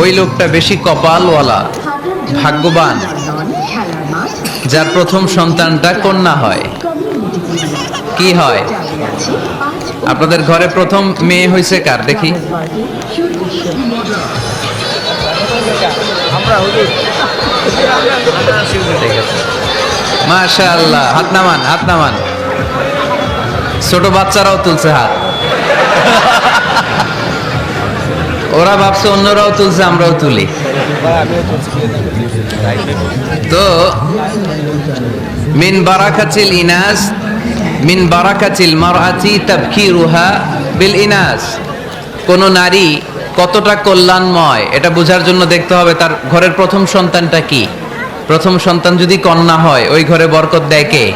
ওই লোকটা বেশি কপালওয়ালা, ভাগ্যবান, যার প্রথম সন্তানটা কন্যা হয়। কি হয়? আপনাদের ঘরে প্রথম মেয়ে হয়েছে কার? দেখি। মাশা আল্লাহ হাত নামান হাত নামান। ছোট বাচ্চারাও তুলছে হাত। ওরা ভাবছে অন্যরাও তুলছে, আমরাও তুলি। তো, মিন বারাকাতিল ইনাস, মিন বারাকাতিল মারআতি তাবকিরুহা বিল ইনাস। কোন নারী কতটা কল্যাণময়, এটা বোঝার জন্য দেখতে হবে তার ঘরের প্রথম সন্তানটা কি। প্রথম সন্তান যদি কন্যা হয়, ওই ঘরে বরকত দেয় কে?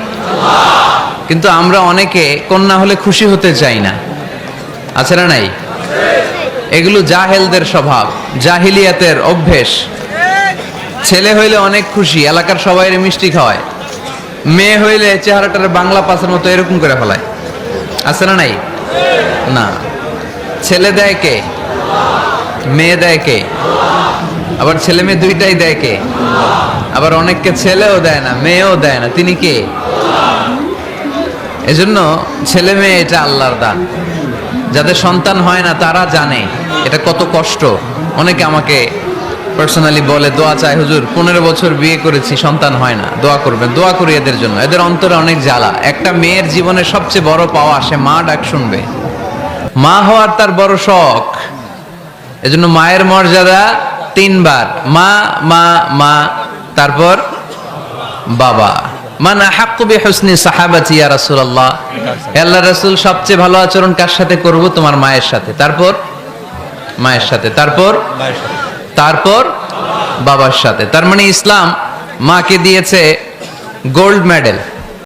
কিন্তু আমরা অনেকে কন্যা হলে খুশি হতে চাই না। আছে না নাই? এগুলো জাহেলদের স্বভাব, জাহিলিয়াতের অভ্যেস। ছেলে হইলে অনেক খুশি, এলাকার সবাই মিষ্টি খাওয়ায়। মেয়ে হইলে চেহারাটার বাংলা পাসের মতো এরকম করে ফেলায়। আছে না নাই? না। ছেলে দেয় কে? মেয়ে দেয় কে? আবার ছেলে মেয়ে দুইটাই দেয় কে? আবার অনেককে ছেলেও দেয় না, মেয়েও দেয় না। তিনি কে? এজন্য ছেলে মেয়ে এটা আল্লাহর দান। যাদের সন্তান হয় না, তারা জানে এটা কত কষ্ট। অনেকে আমাকে পার্সোনালি বলে, দোয়া চাই, হুজুর, পনেরো বছর বিয়ে করেছি, সন্তান হয় না, দোয়া করবেন, দোয়া করি এদের জন্য। এদের অন্তরে অনেক জ্বালা। একটা মেয়ের জীবনে সবচেয়ে বড় পাওয়া, সে মা ডাক শুনবে। মা হওয়ার তার বড় শখ। এজন্য মায়ের মর্যাদা তিনবার। মা মা মা, তারপর বাবা। মানে হাক্কুবি হুসনি সাহাবাতি ইয়া রাসূলুল্লাহ। আল্লাহ রাসূল সবচেয়ে ভালো আচরণ কার সাথে করব? তোমার মায়ের সাথে। তারপর? মায়ের সাথে। তারপর? তারপর? বাবার সাথে। তার মানে ইসলাম মাকে দিয়েছে গোল্ড মেডেল।